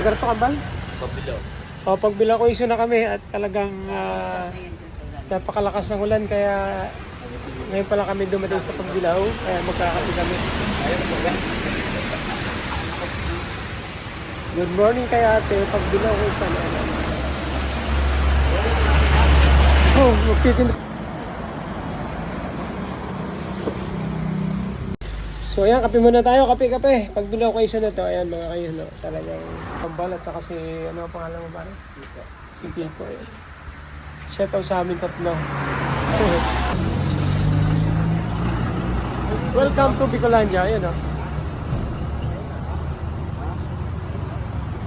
Lugar to kambal? Pabilaw. O, pagbilang ko iso na kami at talagang ah, napakalakas ng ulan kaya ngayon pala kami dumating sa pagbilaw kaya magkakapi kami. Good morning kay ate, pagbilaw ko isa na ano. Oh, magtitinda. So ayan, kape muna tayo, kape kape. Ko isa na to, ayan mga kayo, no, talagang pambal at saka si, ano ang pangalan mo ba? Si Pico, ayan. Shout out sa amin tatlo. Welcome to Bicolandia, ayan o.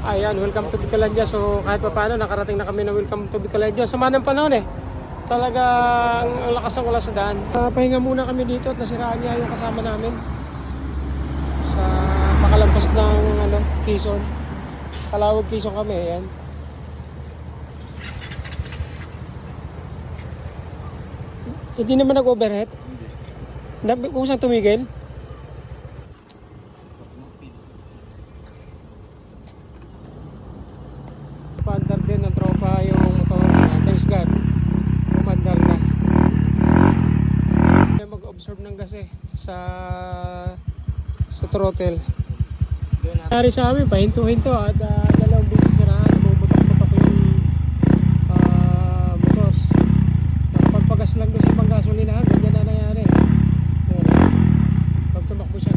Ayan, welcome to Bicolandia. So kahit pa paano, nakarating na kami na welcome to Bicolandia. Sama ng panahon eh. Talagang ang lakas ng ulan sa daan. Ah, pahinga muna kami dito at nasiraan niya yung kasama namin makalampas ng ano, Quezon. Kalawag Quezon kami, ayan. Hindi naman nag-overhead. Na, kung saan tumigil? Pandar din ng tropa yung motor na thanks God. Pumandar na. Mag-observe ng gas eh sa sa throttle. Nangyari sa amin, pahinto-hinto at uh, dalawang beses sirahan, bumutok-putok yung uh, motos. Pagpagas lang doon sa ibang gasolinahan, ganyan na nangyari. Pag tumakbo siya,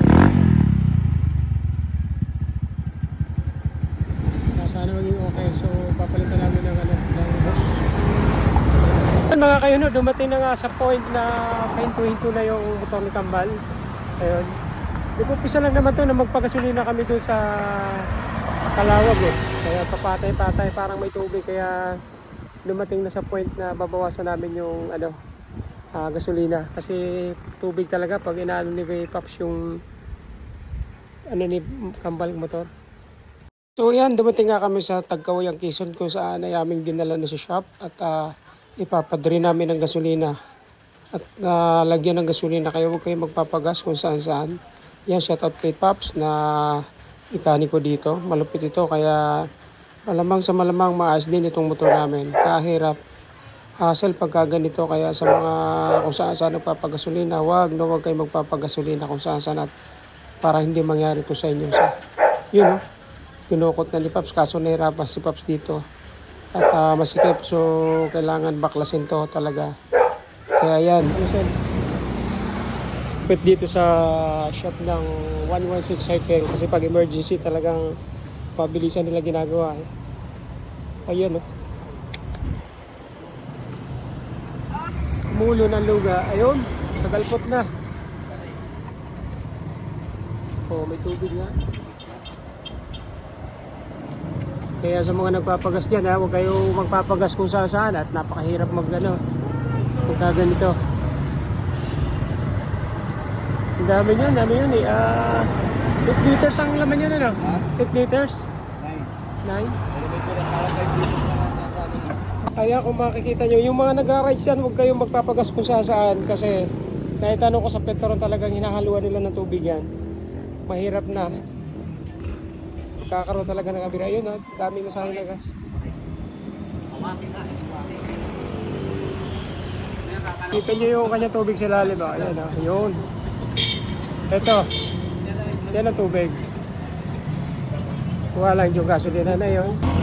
na sana maging okay. So, papalitan namin ng, ano, ng. Ayun, mga kayo, no, dumating na nga sa point na pahinto-hinto na yung motor ni. Ayun. Nag-umpisa lang naman to na magpagasolina kami doon sa Kalawag eh. Kaya papatay-patay parang may tubig kaya dumating na sa point na babawasan namin yung ano ah, gasolina kasi tubig talaga pag inaano ni Pops yung ano ni kambal motor. So yan, dumating nga kami sa Tagkawayang Quezon kung saan ay aming dinala na sa shop at uh, ipapadri namin ng gasolina at ah, lagyan ng gasolina kaya huwag kayo magpapagas kung saan saan. Yan, shout out kay Pops na mekaniko dito. Malupit ito kaya malamang sa malamang maayos din itong motor namin. Kahirap hassle pagka ganito kaya sa mga kung saan saan nagpapagasolina, wag no wag kayo magpapagasolina kung saan saan at para hindi mangyari to sa inyo. So, yun no, kinukot na ni Pops kaso nahirapan si Pops dito. At ah, masikip so kailangan baklasin to talaga. Kaya yan. Listen put dito sa shop ng 116 cycle kasi pag emergency talagang pabilisan nila ginagawa eh. ayun oh. Mulo ng luga. Ayun, sa galpot na. Oh, may tubig na. Kaya sa mga nagpapagas dyan, ha, huwag kayo magpapagas kung saan saan at napakahirap mag ano, pagka ganito. Ang dami yun, ano yun eh, ah, 8 liters ang laman yun, ano? 8 liters? 9? Kaya kung makikita nyo, yung mga nagra-rides yan, huwag kayong magpapagas kung saan saan kasi naitanong ko sa Petron talagang hinahaluan nila ng tubig yan. Mahirap na. Kakaroon talaga ng kabira. Yun, oh, dami na sa akin na gas. Kita nyo yung kanya tubig sa lalim, oh. Ayan, oh. Yun. Ito. Yan ang tubig. Kuha lang yung gasolina na yun.